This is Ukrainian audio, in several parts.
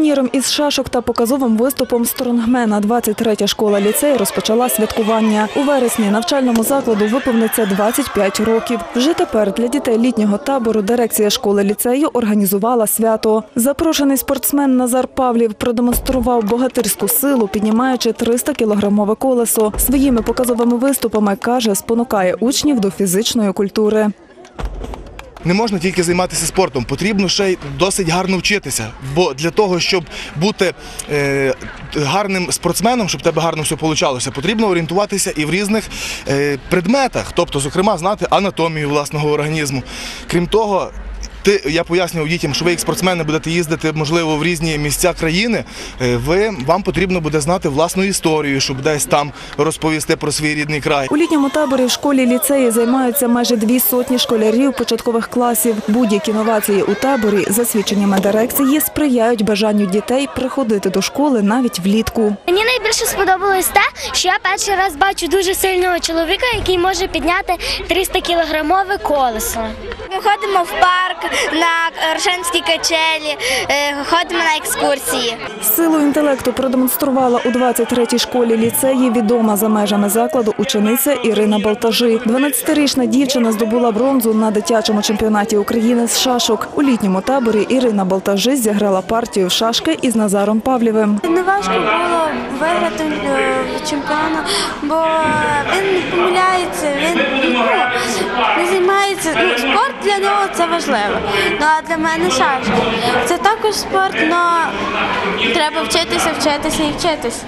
Турніром із шашок та показовим виступом стронгмена 23-я школа ліцей розпочала святкування. У вересні навчальному закладу виповниться 25 років. Вже тепер для дітей літнього табору дирекція школи ліцею організувала свято. Запрошений спортсмен Назар Павлів продемонстрував богатирську силу, піднімаючи 300-кілограмове колесо. Своїми показовими виступами каже, спонукає учнів до фізичної культури. Не можна тільки займатися спортом, потрібно ще й досить гарно вчитися. Бо для того, щоб бути е, гарним спортсменом, щоб тебе гарно все получалося, потрібно орієнтуватися і в різних е, предметах, тобто, зокрема, знати анатомію власного організму. Крім того, ти, я пояснював дітям, що ви як спортсмени будете їздити, можливо, в різні місця країни. е, Ви, вам потрібно буде знати власну історію, щоб десь там розповісти про свій рідний край. У літньому таборі в школі ліцеї займаються майже дві сотні школярів початкових класів. Будь-які новації у таборі, за свідченнями дирекції, сприяють бажанню дітей приходити до школи навіть влітку. Мені найбільше сподобалось те, що я перший раз бачу дуже сильного чоловіка, який може підняти 300 кілограмове колесо. Ми ходимо в парк на Роженській качелі, е, ходимо на екскурсії. Силу інтелекту продемонструвала у 23-й школі ліцеї відома за межами закладу учениця Ірина Балтажи. 12-річна дівчина здобула бронзу на дитячому чемпіонаті України з шашок. У літньому таборі Ірина Балтажи зіграла партію в шашки із Назаром Павлєвим. Не важко було виграти е, чемпіона, бо він не помиляється, він ну, не займається. Ну, спорт для нього це важливо. Ну а для мене шашки. Це також спорт, але треба вчитися, вчитися і вчитися.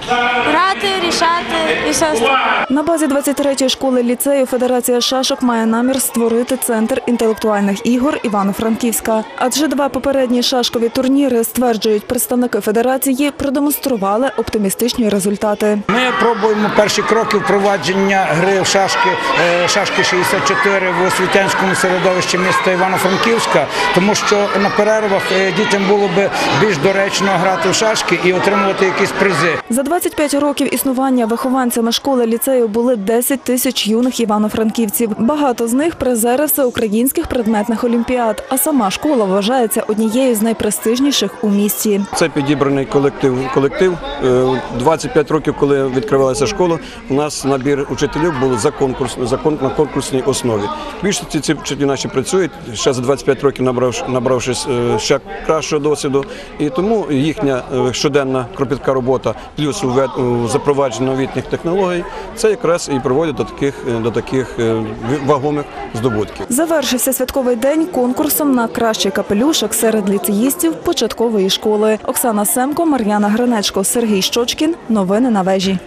Грати, рішати і все остальне. На базі 23-ї школи ліцею Федерація шашок має намір створити центр інтелектуальних ігор Івано-Франківська. Адже два попередні шашкові турніри, стверджують представники федерації, продемонстрували оптимістичні результати. Ми пробуємо перші кроки впровадження гри в шашки, е, шашки 64 в освітянському середовищі міста Івано-Франківська, тому що на перервах е, дітям було би більш доречно грати в шашки і отримувати якісь призи. За 25 років існування вихованцями школи ліцею були 10 тисяч юних івано-франківців. Багато з них призери всеукраїнських предметних олімпіад. А сама школа вважається однією з найпрестижніших у місті. Це підібраний колектив. колектив. Е, 25 років, коли відкривалася школа, у нас набір учителів був за конкурс, за кон- на конкурсній основі. Більшості ці вчителі наші працюють ще за 25 років, набравши, набравшись е, ще кращого досвіду. І тому їхня е, щоденна кропітка робота, плюс у запровадження новітніх технологій, це якраз і приводить до таких, е, до таких вагомих здобутків. Завершився святковий день конкурсом на кращий капелюшок серед ліцеїстів початкової школи. Оксана Семко, Мар'яна Гринечко, Сергій Щочкін. Новини на вежі.